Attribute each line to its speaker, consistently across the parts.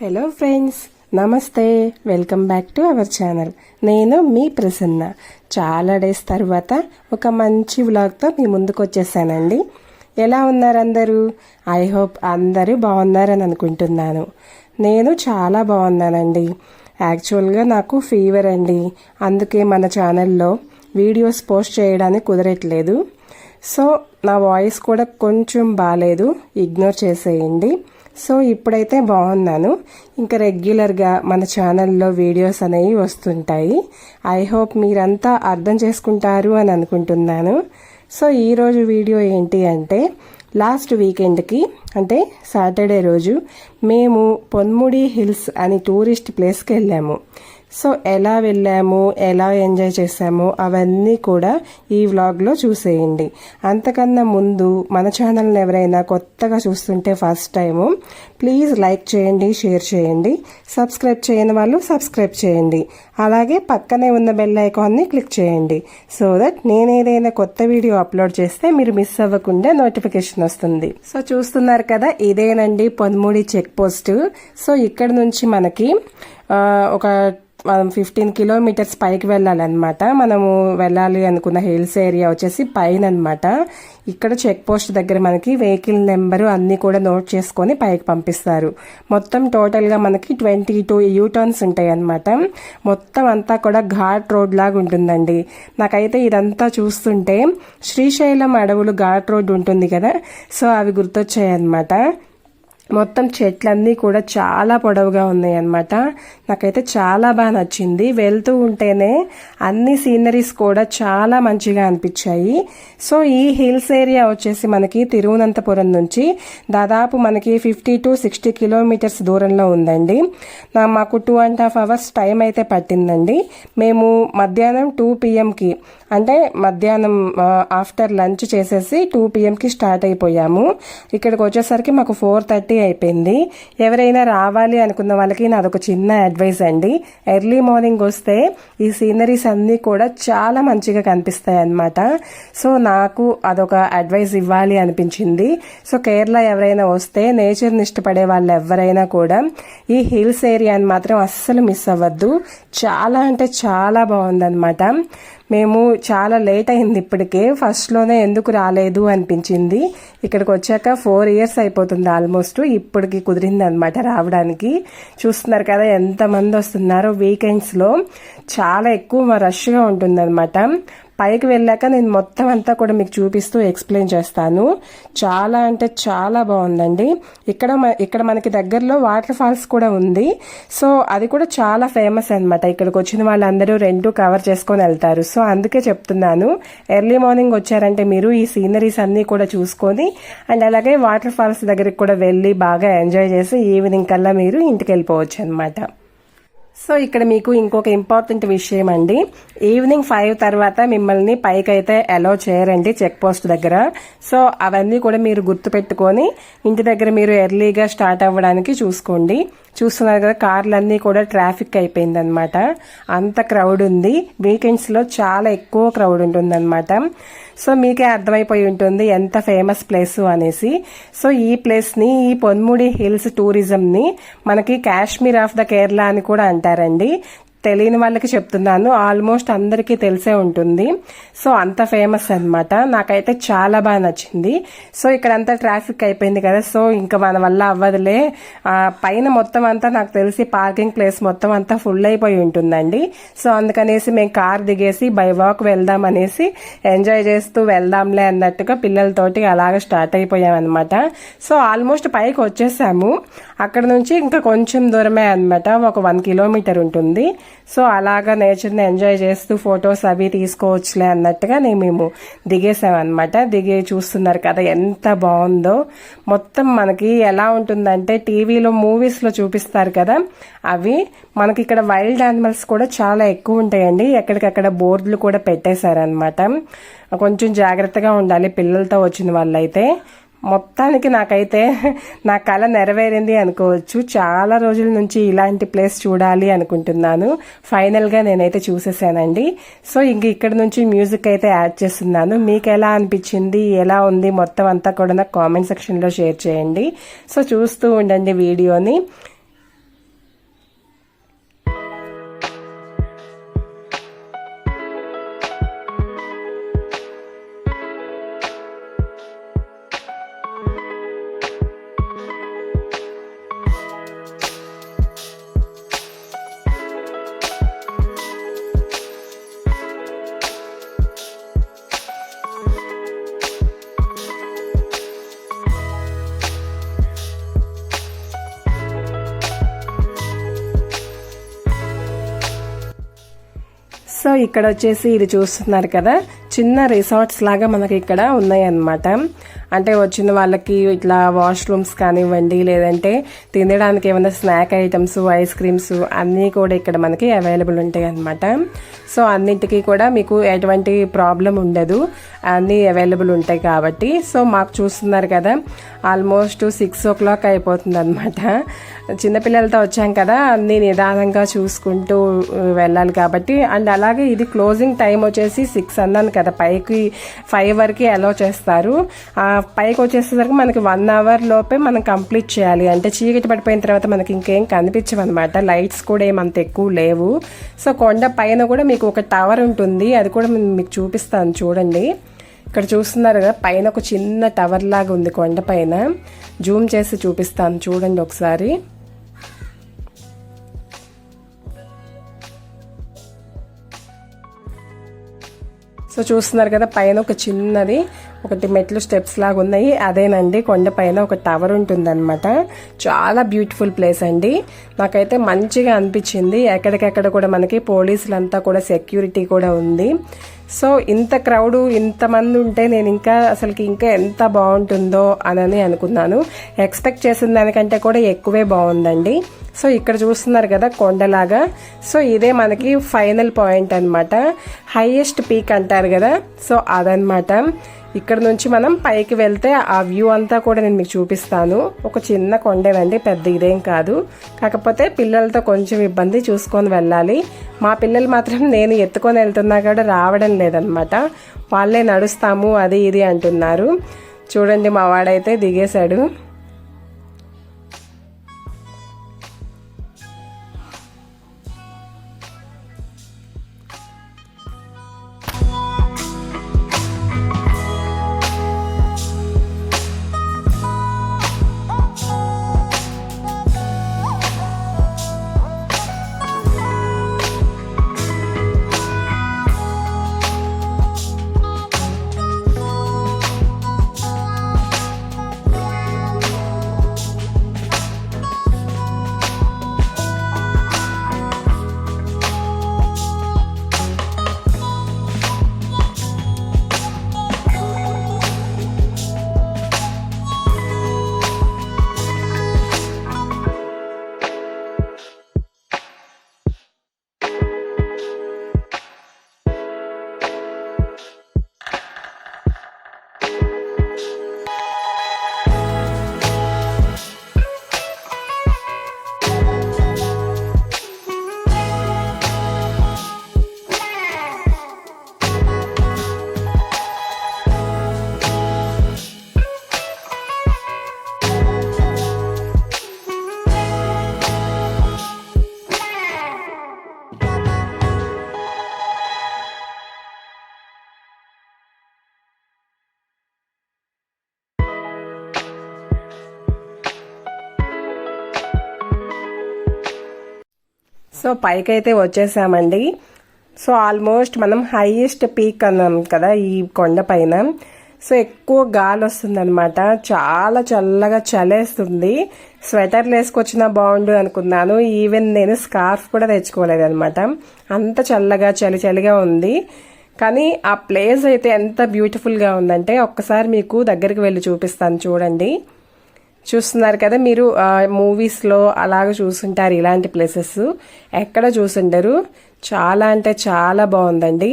Speaker 1: Hello friends నమస్తే welcome back to our channel నేను మీ ప్రసన్న. చాలా డేస్ తర్వాత ఒక మంచి వ్లాగ్తో మీ ముందుకు వచ్చేసానండి. ఎలా ఉన్నారు అందరూ? ఐ హోప్ అందరూ బాగున్నారని అనుకుంటున్నాను. నేను చాలా బాగున్నానండి. యాక్చువల్గా నాకు ఫీవర్ అండి. అందుకే మన ఛానల్లో వీడియోస్ పోస్ట్ చేయడానికి కుదరట్లేదు. సో నా వాయిస్ కూడా కొంచెం బాగాలేదు ఇగ్నోర్ చేసేయండి. సో ఇప్పుడైతే బాగున్నాను. ఇంకా రెగ్యులర్గా మన ఛానల్లో వీడియోస్ అనేవి వస్తుంటాయి. ఐ హోప్ మీరంతా అర్థం చేసుకుంటారు అని అనుకుంటున్నాను. సో ఈరోజు వీడియో ఏంటి అంటే లాస్ట్ వీకెండ్కి అంటే సాటర్డే రోజు మేము పొన్ముడి హిల్స్ అని టూరిస్ట్ ప్లేస్కి వెళ్ళాము. సో ఎలా వెళ్ళాము ఎలా ఎంజాయ్ చేసాము అవన్నీ కూడా ఈ వ్లాగ్లో చూసేయండి. అంతకన్నా ముందు మన ఛానల్ని ఎవరైనా కొత్తగా చూస్తుంటే ఫస్ట్ టైము ప్లీజ్ లైక్ చేయండి షేర్ చేయండి. సబ్స్క్రైబ్ చేయని వాళ్ళు సబ్స్క్రైబ్ చేయండి. అలాగే పక్కనే ఉన్న బెల్ ఐకాన్ని క్లిక్ చేయండి. సో దట్ నేను ఏదైనా కొత్త వీడియో అప్లోడ్ చేస్తే మీరు మిస్ అవ్వకుండా నోటిఫికేషన్ వస్తుంది. సో చూస్తున్నారు కదా ఇదేనండి పొన్ముడి చెక్ పోస్ట్ సో ఇక్కడ నుంచి మనకి ఒక మనం ఫిఫ్టీన్ కిలోమీటర్స్ పైకి వెళ్ళాలన్నమాట. మనము వెళ్ళాలి అనుకున్న హిల్స్ ఏరియా వచ్చేసి పైన అనమాట ఇక్కడ చెక్ పోస్ట్ దగ్గర మనకి వెహికల్ నెంబరు అన్నీ కూడా నోట్ చేసుకొని పైకి పంపిస్తారు. మొత్తం టోటల్గా మనకి ట్వంటీ టూ యూటర్న్స్ ఉంటాయి అనమాట మొత్తం అంతా కూడా ఘాట్ రోడ్ లాగా ఉంటుందండి. నాకైతే ఇదంతా చూస్తుంటే శ్రీశైలం అడవులు ఘాట్ రోడ్ ఉంటుంది కదా సో అవి గుర్తొచ్చాయి అనమాట మొత్తం చెట్లన్నీ కూడా చాలా పొడవుగా ఉన్నాయి అన్నమాట నాకైతే చాలా బాగా నచ్చింది. వెళ్తూ ఉంటేనే అన్ని సీనరీస్ కూడా చాలా మంచిగా అనిపించాయి. సో ఈ హిల్స్ ఏరియా వచ్చేసి మనకి తిరువనంతపురం నుంచి దాదాపు మనకి ఫిఫ్టీ టు సిక్స్టీ కిలోమీటర్స్ దూరంలో ఉందండి. నా మాకు two and half hours time అయితే పట్టిందండి. మేము మధ్యాహ్నం టూ పిఎంకి అంటే మధ్యాహ్నం ఆఫ్టర్ లంచ్ చేసేసి టూ పిఎంకి స్టార్ట్ అయిపోయాము. ఇక్కడికి వచ్చేసరికి మాకు ఫోర్ థర్టీ అయిపోయింది. ఎవరైనా రావాలి అనుకున్న వాళ్ళకి నాదొక చిన్న అడ్వైస్ అండి. ఎర్లీ మార్నింగ్ వస్తే ఈ సీనరీస్ అన్నీ కూడా చాలా మంచిగా కనిపిస్తాయి అన్నమాట సో నాకు అదొక అడ్వైస్ ఇవ్వాలి అనిపించింది. సో కేరళ ఎవరైనా వస్తే నేచర్ని ఇష్టపడే వాళ్ళు ఎవరైనా కూడా ఈ హిల్స్ ఏరియాని మాత్రం అస్సలు మిస్ అవ్వద్దు. చాలా అంటే చాలా బాగుందన్నమాట. మేము చాలా లేట్ అయింది ఇప్పటికే. ఫస్ట్లోనే ఎందుకు రాలేదు అనిపించింది. ఇక్కడికి వచ్చాక ఫోర్ ఇయర్స్ అయిపోతుంది ఆల్మోస్ట్ ఇప్పటికి కుదిరింది అనమాట రావడానికి. చూస్తున్నారు కదా ఎంతమంది వస్తున్నారో వీకెండ్స్లో చాలా ఎక్కువ రష్గా ఉంటుందన్నమాట. పైకి వెళ్ళాక నేను మొత్తం అంతా కూడా మీకు చూపిస్తూ ఎక్స్ప్లెయిన్ చేస్తాను. చాలా అంటే చాలా బాగుందండి. ఇక్కడ ఇక్కడ మనకి దగ్గరలో వాటర్ ఫాల్స్ కూడా ఉంది. సో అది కూడా చాలా ఫేమస్ అనమాట ఇక్కడికి వచ్చిన వాళ్ళందరూ రెండు కవర్ చేసుకొని వెళ్తారు. సో అందుకే చెప్తున్నాను. ఎర్లీ మార్నింగ్ వచ్చారంటే మీరు ఈ సీనరీస్ అన్నీ కూడా చూసుకొని అండ్ అలాగే వాటర్ ఫాల్స్ దగ్గరికి కూడా వెళ్ళి బాగా ఎంజాయ్ చేసి ఈవినింగ్ కల్లా మీరు ఇంటికి వెళ్ళిపోవచ్చు అనమాట సో ఇక్కడ మీకు ఇంకొక ఇంపార్టెంట్ విషయం అండి. ఈవినింగ్ ఫైవ్ తర్వాత మిమ్మల్ని పైకి అయితే అలో చేయరండి చెక్ పోస్ట్ దగ్గర. సో అవన్నీ కూడా మీరు గుర్తుపెట్టుకొని ఇంటి దగ్గర మీరు ఎర్లీగా స్టార్ట్ అవ్వడానికి చూసుకోండి. చూస్తున్నారు కదా కార్లన్నీ కూడా ట్రాఫిక్ అయిపోయింది అనమాట అంత క్రౌడ్ ఉంది. వీకెండ్స్లో చాలా ఎక్కువ క్రౌడ్ ఉంటుందన్నమాట. సో మీకే అర్థమైపోయి ఉంటుంది ఎంత ఫేమస్ ప్లేస్ అనేసి. సో ఈ ప్లేస్ని ఈ పొన్ముడి హిల్స్ టూరిజంని మనకి కాశ్మీర్ ఆఫ్ ద కేరళ అని కూడా అంటారండి. తెలియని వాళ్ళకి చెప్తున్నాను. ఆల్మోస్ట్ అందరికీ తెలిసే ఉంటుంది. సో అంత ఫేమస్ అనమాట నాకైతే చాలా బాగా నచ్చింది. సో ఇక్కడ అంతా ట్రాఫిక్ అయిపోయింది కదా. సో ఇంకా మన వల్ల అవ్వదులే. పైన మొత్తం అంతా నాకు తెలిసి పార్కింగ్ ప్లేస్ మొత్తం అంతా ఫుల్ అయిపోయి ఉంటుందండి. సో అందుకనేసి మేము కార్ దిగేసి బై వాక్ వెళ్దాం అనేసి ఎంజాయ్ చేస్తూ వెళ్దాంలే అన్నట్టుగా పిల్లలతోటి అలాగ స్టార్ట్ అయిపోయామన్నమాట సో ఆల్మోస్ట్ పైకి వచ్చేసాము. అక్కడ నుంచి ఇంకా కొంచెం దూరమే అనమాట ఒక వన్ కిలోమీటర్ ఉంటుంది. సో అలాగా నేచర్ని ఎంజాయ్ చేస్తూ ఫొటోస్ అవి తీసుకోవచ్చులే అన్నట్టుగా నేను మేము దిగేసామన్నమాట. అనమాట దిగి చూస్తున్నారు కదా ఎంత బాగుందో. మొత్తం మనకి ఎలా ఉంటుందంటే టీవీలో మూవీస్లో చూపిస్తారు కదా. అవి మనకి ఇక్కడ వైల్డ్ యానిమల్స్ కూడా చాలా ఎక్కువ ఉంటాయండి. ఎక్కడికక్కడ బోర్డులు కూడా పెట్టేశారనమాట కొంచెం జాగ్రత్తగా ఉండాలి పిల్లలతో వచ్చిన వాళ్ళైతే. మొత్తానికి నాకైతే నా కళ నెరవేరింది అనుకోవచ్చు. చాలా రోజుల నుంచి ఇలాంటి ప్లేస్ చూడాలి అనుకుంటున్నాను. ఫైనల్గా నేనైతే చూసేసానండి. సో ఇంక ఇక్కడ నుంచి మ్యూజిక్ అయితే యాడ్ చేస్తున్నాను. మీకు ఎలా అనిపించింది? ఎలా ఉంది? మొత్తం అంతా కూడా నాకు కామెంట్ సెక్షన్లో షేర్ చేయండి. సో చూస్తూ ఉండండి వీడియోని. సో ఇక్కడ వచ్చేసి ఇది చూస్తున్నారు కదా. చిన్న రిసార్ట్స్ లాగా మనకి ఇక్కడ ఉన్నాయన్నమాట. అంటే వచ్చిన వాళ్ళకి ఇట్లా వాష్రూమ్స్ కానివ్వండి లేదంటే తినడానికి ఏమైనా స్నాక్ ఐటమ్స్ ఐస్ క్రీమ్స్ అన్నీ కూడా ఇక్కడ మనకి అవైలబుల్ ఉంటాయి అన్నమాట సో అన్నింటికి కూడా మీకు ఎటువంటి ప్రాబ్లం ఉండదు. అన్నీ అవైలబుల్ ఉంటాయి కాబట్టి. సో మాకు చూస్తున్నారు కదా ఆల్మోస్ట్ సిక్స్ ఓ క్లాక్ అయిపోతుంది అనమాట చిన్నపిల్లలతో వచ్చాం కదా అన్నీ నిదానంగా చూసుకుంటూ uh, వెళ్ళాలి కాబట్టి. అండ్ అలాగే ఇది క్లోజింగ్ టైం వచ్చేసి సిక్స్ అన్నాను కదా పైకి ఫైవ్ వరకు అలో చేస్తారు. ఆ పైకి వచ్చేసరికి మనకి వన్ అవర్ లోపే మనం కంప్లీట్ చేయాలి. అంటే చీకటి పడిపోయిన తర్వాత మనకి ఇంకేం కనిపించవు అనమాట లైట్స్ కూడా ఏమంత ఎక్కువ లేవు. సో కొండ పైన కూడా మీకు ఒక టవర్ ఉంటుంది. అది కూడా మీకు చూపిస్తాను చూడండి. ఇక్కడ చూస్తున్నారు కదా పైన ఒక చిన్న టవర్ లాగా ఉంది కొండ పైన. జూమ్ చేసి చూపిస్తాను చూడండి ఒకసారి. సో చూస్తున్నారు కదా పైన ఒక చిన్నది ఒకటి మెట్లు స్టెప్స్ లాగా ఉన్నాయి. అదేనండి కొండపైన ఒక టవర్ ఉంటుందన్నమాట. చాలా బ్యూటిఫుల్ ప్లేస్ అండి. నాకైతే మంచిగా అనిపించింది. ఎక్కడికెక్కడ కూడా మనకి పోలీసులంతా కూడా సెక్యూరిటీ కూడా ఉంది. సో ఇంత క్రౌడ్ ఇంతమంది ఉంటే నేను ఇంకా అసలుకి ఇంకా ఎంత బాగుంటుందో అని అనుకున్నాను. ఎక్స్పెక్ట్ చేసిన దానికంటే కూడా ఎక్కువే బాగుందండి. సో ఇక్కడ చూస్తున్నారు కదా కొండలాగా. సో ఇదే మనకి ఫైనల్ పాయింట్ అనమాట హైయెస్ట్ పీక్ అంటారు కదా. సో అదనమాట ఇక్కడ నుంచి మనం పైకి వెళ్తే ఆ వ్యూ అంతా కూడా నేను మీకు చూపిస్తాను. ఒక చిన్న కొండేవండి పెద్ద ఇదేం కాదు. కాకపోతే పిల్లలతో కొంచెం ఇబ్బంది చూసుకొని వెళ్ళాలి. మా పిల్లలు మాత్రం నేను ఎత్తుకొని వెళ్తున్నా కూడా రావడం లేదనమాట. వాళ్ళే నడుస్తాము అది ఇది అంటున్నారు. చూడండి మా వాడైతే దిగేశాడు. సో పైకైతే వచ్చేసామండి. సో ఆల్మోస్ట్ మనం హైయెస్ట్ పీక్ అన్నాం కదా ఈ కొండ పైన. సో ఎక్కువ గాలి వస్తుందనమాట చాలా చల్లగా చలేస్తుంది. స్వెటర్లు వేసుకొచ్చినా బాగుండు అనుకున్నాను. ఈవెన్ నేను స్కార్ఫ్ కూడా తెచ్చుకోలేదు అనమాట అంత చల్లగా చలి చలిగా ఉంది. కానీ ఆ ప్లేస్ అయితే ఎంత బ్యూటిఫుల్గా ఉందంటే ఒక్కసారి మీకు దగ్గరికి వెళ్ళి చూపిస్తాను చూడండి. చూస్తున్నారు కదా మీరు మూవీస్లో అలాగ చూసుంటారు ఇలాంటి ప్లేసెస్ ఎక్కడ చూసుంటారు? చాలా అంటే చాలా బాగుందండి.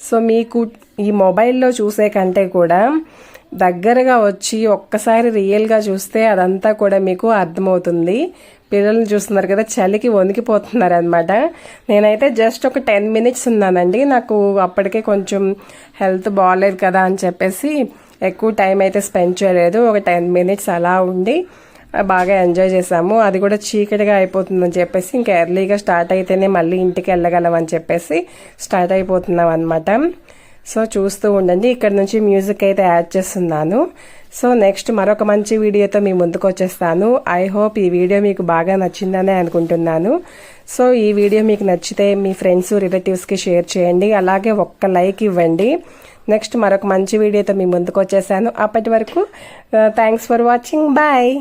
Speaker 1: సో మీకు ఈ మొబైల్లో చూసే కంటే కూడా దగ్గరగా వచ్చి ఒక్కసారి రియల్గా చూస్తే అదంతా కూడా మీకు అర్థమవుతుంది. పిల్లల్ని చూస్తున్నారు కదా చలికి వణికిపోతున్నారు అనమాట నేనైతే జస్ట్ ఒక టెన్ మినిట్స్ ఉన్నానండి. నాకు అప్పటికే కొంచెం హెల్త్ బాగాలేదు కదా అని చెప్పేసి ఎక్కువ టైం అయితే స్పెండ్ చేయలేదు. ఒక టెన్ మినిట్స్ అలా ఉండి బాగా ఎంజాయ్ చేసాము. అది కూడా చీకటిగా అయిపోతుందని చెప్పేసి ఇంకా ఎర్లీగా స్టార్ట్ అయితేనే మళ్ళీ ఇంటికి వెళ్ళగలం అని చెప్పేసి స్టార్ట్ అయిపోతున్నాం అనమాట సో చూస్తూ ఉండండి. ఇక్కడ నుంచి మ్యూజిక్ అయితే యాడ్ చేస్తున్నాను. సో నెక్స్ట్ మరొక మంచి వీడియోతో మీ ముందుకు వచ్చేస్తాను. ఐ హోప్ ఈ వీడియో మీకు బాగా నచ్చిందనే అనుకుంటున్నాను. సో ఈ వీడియో మీకు నచ్చితే మీ ఫ్రెండ్స్ రిలేటివ్స్కి షేర్ చేయండి. అలాగే ఒక్క లైక్ ఇవ్వండి. నెక్స్ట్ మరొక మంచి వీడియోతో మీ ముందుకు వచ్చేసాను. అప్పటి వరకు థ్యాంక్స్ ఫర్ వాచింగ్ బాయ్